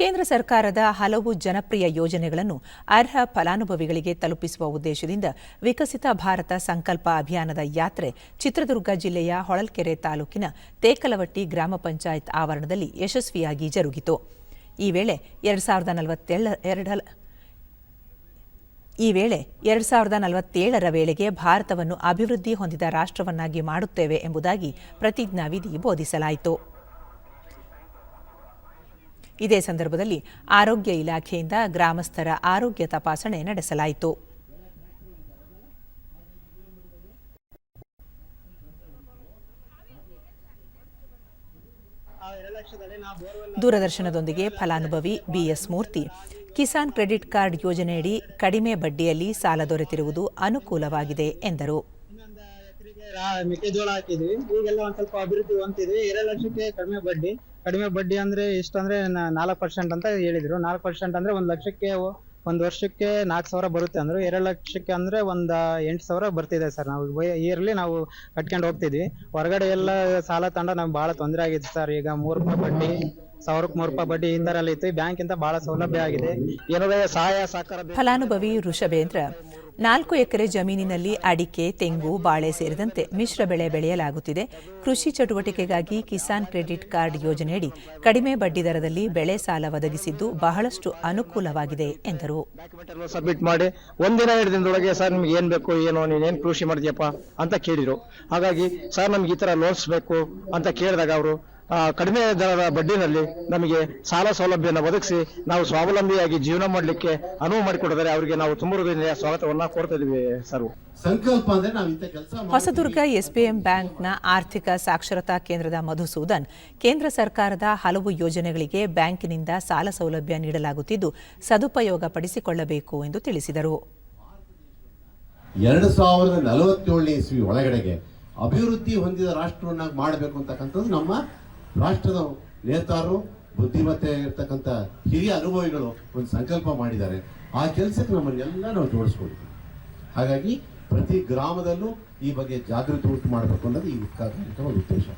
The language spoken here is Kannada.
ಕೇಂದ್ರ ಸರ್ಕಾರದ ಹಲವು ಜನಪ್ರಿಯ ಯೋಜನೆಗಳನ್ನು ಅರ್ಹ ಫಲಾನುಭವಿಗಳಿಗೆ ತಲುಪಿಸುವ ಉದ್ದೇಶದಿಂದ ವಿಕಸಿತ ಭಾರತ ಸಂಕಲ್ಪ ಅಭಿಯಾನದ ಯಾತ್ರೆ ಚಿತ್ರದುರ್ಗ ಜಿಲ್ಲೆಯ ಹೊಳಲ್ಕೆರೆ ತಾಲೂಕಿನ ತೇಕಲವಟ್ಟಿ ಗ್ರಾಮ ಪಂಚಾಯತ್ ಆವರಣದಲ್ಲಿ ಯಶಸ್ವಿಯಾಗಿ ಜರುಗಿತು. ಈ ವೇಳೆ ಎರಡು ಸಾವಿರದ ನಲವತ್ತೇಳ ಎರಡಲ ಈ ವೇಳೆ ಎರಡು ಸಾವಿರದ ನಲವತ್ತೇಳರ ವೇಳೆಗೆ ಭಾರತವನ್ನು ಅಭಿವೃದ್ಧಿ ಹೊಂದಿದ ರಾಷ್ಟ್ರವನ್ನಾಗಿ ಮಾಡುತ್ತೇವೆ ಎಂಬುದಾಗಿ ಪ್ರತಿಜ್ಞಾವಿಧಿ ಬೋಧಿಸಲಾಯಿತು. ಇದೇ ಸಂದರ್ಭದಲ್ಲಿ ಆರೋಗ್ಯ ಇಲಾಖೆಯಿಂದ ಗ್ರಾಮಸ್ಥರ ಆರೋಗ್ಯ ತಪಾಸಣೆ ನಡೆಸಲಾಯಿತು. ದೂರದರ್ಶನದೊಂದಿಗೆ ಫಲಾನುಭವಿ B S Murthy. Kisan credit card ಯೋಜನೆಯಡಿ ಕಡಿಮೆ ಬಡ್ಡಿಯಲ್ಲಿ ಸಾಲ ದೊರೆತಿರುವುದು ಅನುಕೂಲವಾಗಿದೆ ಎಂದರು. ಮೆಕ್ಕೆಜೋಳ ಹಾಕಿದ್ವಿ. ಈಗೆಲ್ಲ ಒಂದ್ ಸ್ವಲ್ಪ ಅಭಿವೃದ್ಧಿ ಹೊಂದಿದ್ವಿ ಎರಡು ಲಕ್ಷಕ್ಕೆ ಕಡಿಮೆ ಬಡ್ಡಿ. ಕಡಿಮೆ ಬಡ್ಡಿ ಅಂದ್ರೆ ಇಷ್ಟಂದ್ರೆ ನಾಲ್ಕು ಪರ್ಸೆಂಟ್ ಅಂತ ಹೇಳಿದ್ರು. ನಾಲ್ಕು ಪರ್ಸೆಂಟ್ ಅಂದ್ರೆ ಒಂದ್ ಲಕ್ಷಕ್ಕೆ ಒಂದು ವರ್ಷಕ್ಕೆ ನಾಲ್ಕು ಸಾವಿರ ಬರುತ್ತೆ ಅಂದ್ರು. ಎರಡು ಲಕ್ಷಕ್ಕೆ ಅಂದ್ರೆ ಒಂದ್, ಎಂಟು ಸಾವಿರ ಬರ್ತಿದೆ ಸರ್. ನಾವು ಇಯರ್ಲಿ ನಾವು ಕಟ್ಕೊಂಡು ಹೋಗ್ತಿದ್ವಿ. ಹೊರಗಡೆ ಎಲ್ಲ ಸಾಲ ತಂಡ ನಮ್ಗೆ ಬಹಳ ತೊಂದರೆ ಆಗಿದೆ ಸರ್. ಈಗ ಮೂರು ರೂಪಾಯಿ ಬಡ್ಡಿ ಸಾವಿರಕ್ಕೆ ಮೂರು ರೂಪಾಯಿ ಬಡ್ಡಿ ಈ ಇತ್ತು. ಬ್ಯಾಂಕ್ ಇಂದ ಬಹಳ ಸೌಲಭ್ಯ ಆಗಿದೆ. ಏನಾದ್ರೂ ಸಹಾಯ ಸಹಕಾರ ಫಲಾನುಭವಿ ಋಷಭೇಂದ್ರ ನಾಲ್ಕು ಎಕರೆ ಜಮೀನಿನಲ್ಲಿ ಅಡಿಕೆ, ತೆಂಗು, ಬಾಳೆ ಸೇರಿದಂತೆ ಮಿಶ್ರ ಬೆಳೆ ಬೆಳೆಯಲಾಗುತ್ತಿದೆ. ಕೃಷಿ ಚಟುವಟಿಕೆಗಾಗಿ ಕಿಸಾನ್ ಕ್ರೆಡಿಟ್ ಕಾರ್ಡ್ ಯೋಜನೆಯಡಿ ಕಡಿಮೆ ಬಡ್ಡಿ ದರದಲ್ಲಿ ಬೆಳೆ ಸಾಲ ಒದಗಿಸಿದ್ದು ಬಹಳಷ್ಟು ಅನುಕೂಲವಾಗಿದೆ, ಎಂದರು. ಸಬ್ಮಿಟ್ ಮಾಡಿ ಒಂದಿನ ಎರಡು ದಿನದೊಳಗೆ ಸರ್ ನಿಮ್ಗೆ ಏನ್ ಬೇಕು, ಏನು, ನೀನೇನ್ ಕೃಷಿ ಮಾಡಿದ್ಯಪ್ಪ ಅಂತ ಕೇಳಿದ್ರು ಹಾಗಾಗಿ ಸರ್ ನಮ್ಗೆ ಈ ತರ ಲೋನ್ಸ್ ಬೇಕು ಅಂತ ಕೇಳಿದಾಗ ಅವರು ಕಡಿಮೆ ದರದ ಬಡ್ಡಿನಲ್ಲಿ ನಮಗೆ ಸಾಲ ಸೌಲಭ್ಯವನ್ನು ಒದಗಿಸಿ ನಾವು ಸ್ವಾವಲಂಬಿಯಾಗಿ ಜೀವನ ಮಾಡಲಿಕ್ಕೆ ಅನುವು ಮಾಡಿಕೊಡಿದರೆ ಅವರಿಗೆ ನಾವು ತುಂಬ ಸ್ವಾಗತವನ್ನು ಸ್ವಾಗತವನ್ನ ಕೋರ್ತಾ ಇದೀವಿ ಸರ್. ಸಂಕಲ್ಪ ಅಂದ್ರೆ ನಾವು ಇಂಥ ಕೆಲಸ ಹೊಸದುರ್ಗ ಎಸ್ಬಿಎಂ ಬ್ಯಾಂಕ್ನ ಆರ್ಥಿಕ ಸಾಕ್ಷರತಾ ಕೇಂದ್ರದ ಮಧುಸೂದನ್ ಕೇಂದ್ರ ಸರ್ಕಾರದ ಹಲವು ಯೋಜನೆಗಳಿಗೆ ಬ್ಯಾಂಕಿನಿಂದ ಸಾಲ ಸೌಲಭ್ಯ ನೀಡಲಾಗುತ್ತಿದ್ದು ಸದುಪಯೋಗ ಪಡಿಸಿಕೊಳ್ಳಬೇಕು ಎಂದು ತಿಳಿಸಿದರು. ಎರಡು ಸಾವಿರದ ನಲವತ್ತೇಳನೇ ಇಸ್ವಿ ಒಳಗಡೆಗೆ ಅಭಿವೃದ್ಧಿ ಹೊಂದಿದ ರಾಷ್ಟ್ರವನ್ನಾಗಿ ಮಾಡಬೇಕು ಅಂತಕ್ಕಂಥದ್ದು ನಮ್ಮ ರಾಷ್ಟ್ರದ ನೇತಾರರು ಬುದ್ಧಿಮತ್ತೆ ಇರ್ತಕ್ಕಂಥ ಹಿರಿಯ ಅನುಭವಿಗಳು ಒಂದು ಸಂಕಲ್ಪ ಮಾಡಿದ್ದಾರೆ. ಆ ಕೆಲಸಕ್ಕೆ ನಮ್ಮನ್ನೆಲ್ಲ ನಾವು ಜೋಡಿಸ್ಕೊಂಡಿದ್ದೀವಿ. ಹಾಗಾಗಿ ಪ್ರತಿ ಗ್ರಾಮದಲ್ಲೂ ಈ ಬಗ್ಗೆ ಜಾಗೃತಿ ಉಂಟು ಮಾಡಬೇಕು ಅನ್ನೋದು ಈ ಕಾರ್ಯಕ್ರಮದ ಉದ್ದೇಶ.